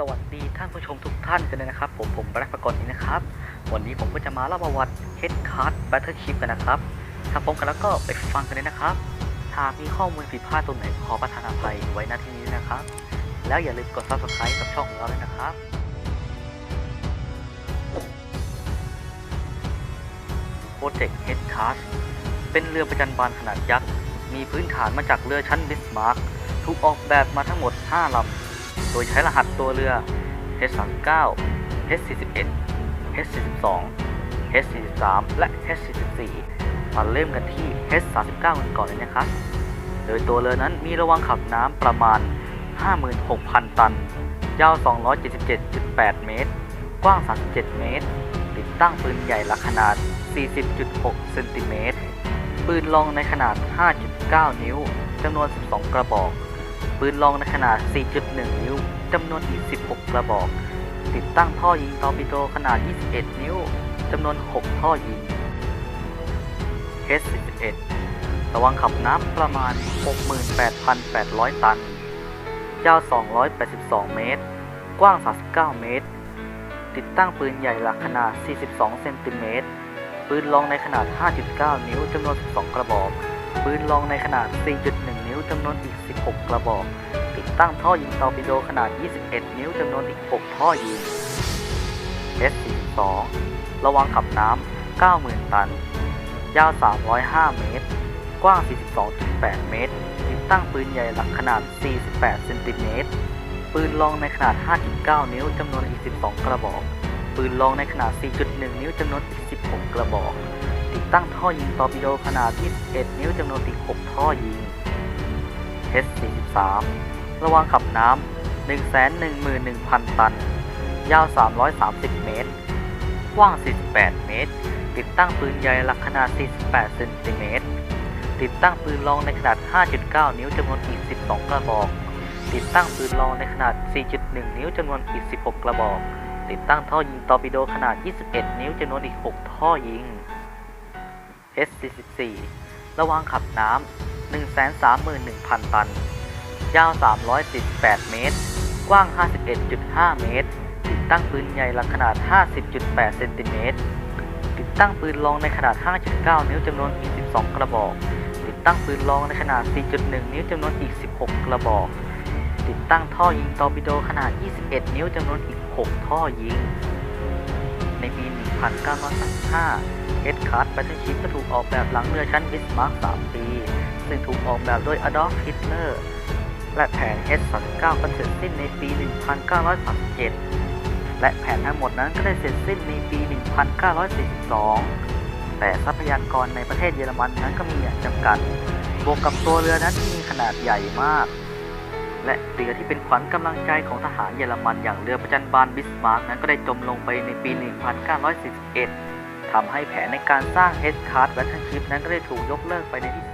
สวัสดีท่านผู้ชมทุกท่านกันเลยนะครับ ผมผมแบล็คประกรณ์นี้นะครับ วันนี้ผมก็จะมาเล่าประวัติ Head Card Battleship กันนะครับ ถ้าพร้อมกันแล้วก็ไปฟังกันเลยนะครับ หากมีข้อมูลผิดพลาดตรงไหนขอประทานอภัยไว้ณที่นี้นะครับ แล้วอย่าลืมกด subscribe กับช่องของเราด้วยนะครับ Project Head Card เป็นเรือประจันบานขนาดยักษ์ มีพื้นฐานมาจากเรือชั้นบิสมาร์กถูกออกแบบมาทั้งหมด 5ลำ โดยใช้รหัสตัวเรือ H39 H41 H42 H43 และ H44 มาเริ่มกันที่ H39 กันก่อนเลยนะครับ โดยตัวเรือนั้นมีระวังขับน้ำประมาณ 56,000 ตัน ยาว 277.8 เมตร กว้าง 37 เมตร ติดตั้งปืนใหญ่หลักขนาด 40.6 เซนติเมตร ปืนลองในขนาด 5.9 นิ้ว จำนวน 12 กระบอก ปืนลองในขนาด 4.1 นิ้ว จำนวนอีก16กระบอก ติดตั้งท่อยิงตอร์ปิโดขนาด 21 นิ้วจำนวน 6 ท่อยิง H41 ระวังขับน้ำประมาณ 68,800 ตัน ยาว 282 เมตร กว้าง 39 เมตร ติดตั้งปืนใหญ่หลักขนาด 42 เซนติเมตร ปืนลองในขนาด 5.9 นิ้วจำนวน 12 กระบอก ปืนลองในขนาด 4.1 นิ้วจำนวนอีก 16 กระบอก ติดตั้งท่อยิงตอร์ปิโดขนาด 21 นิ้วจำนวนอีก 6 ท่อยิง S42 ระวังขับน้ำ 90,000 ตัน ยาว 305 เมตร กว้าง 42.8 เมตร ติดตั้งปืนใหญ่หลักขนาด 48 เซนติเมตร ปืนลองในขนาด 5.9 นิ้วจำนวนอีก 12 กระบอก ปืนลองในขนาด 4.1 นิ้วจำนวนอีก 16 กระบอก ติดตั้งท่อยิงตอร์ปิโดขนาด 21 นิ้วจำนวนอีก 6 ท่อยิง H43 ระวังขับน้ำ 111,000 ตัน ยาว 330 เมตร กว้าง 48 เมตร ติดตั้งปืนใหญ่หลักขนาด 48 เซนติเมตร ติดตั้งปืนลองในขนาด 5.9 นิ้วจำนวนอีก 12 กระบอก ติดตั้งปืนลองในขนาด 4.1 นิ้วจำนวนอีก 16 กระบอก ติดตั้งท่อยิงตอร์ปิโดขนาด 21 นิ้วจำนวนอีก 6 ท่อยิง S44 ระวังขับน้ำ 131,000 ตัน ยาว348เมตร กว้าง 51.5 เมตร ติดตั้งปืนใหญ่หลักขนาด 50.8 เซนติเมตร ติดตั้งปืนลองในขนาด 5.9 นิ้วจำนวนอีก 12 กระบอก ติดตั้งปืนลองในขนาด 4.1 นิ้วจำนวนอีก 16 กระบอก ติดตั้งท่อยิงตอร์ปิโดขนาด 21 นิ้วจำนวนอีก 6 ท่อยิง ในปี 1935เฮดคาร์ดแบตเทิลชิพก็ถูกออกแบบหลังเรือชั้นบิสมาร์ก3ปี ซึ่งถูกออกแบบโดยอดอล์ฟฮิตเลอร์ และแผน H39 ก็เสร็จสิ้นในปี 1937 และแผนทั้งหมดนั้นก็ได้เสร็จสิ้นในปี 1942 แต่ทรัพยากรในประเทศเยอรมันนั้นก็มีอย่างจำกัด บวกกับตัวเรือนั้นที่มีขนาดใหญ่มาก และเรือที่เป็นขวัญกำลังใจของทหารเยอรมันอย่างเรือประจันบานบิสมาร์กนั้นก็ได้จมลงไปในปี 1941ทำให้แผนในการสร้าง H-Card Battleship นั้นก็ได้ถูกยกเลิกไปในที่สุด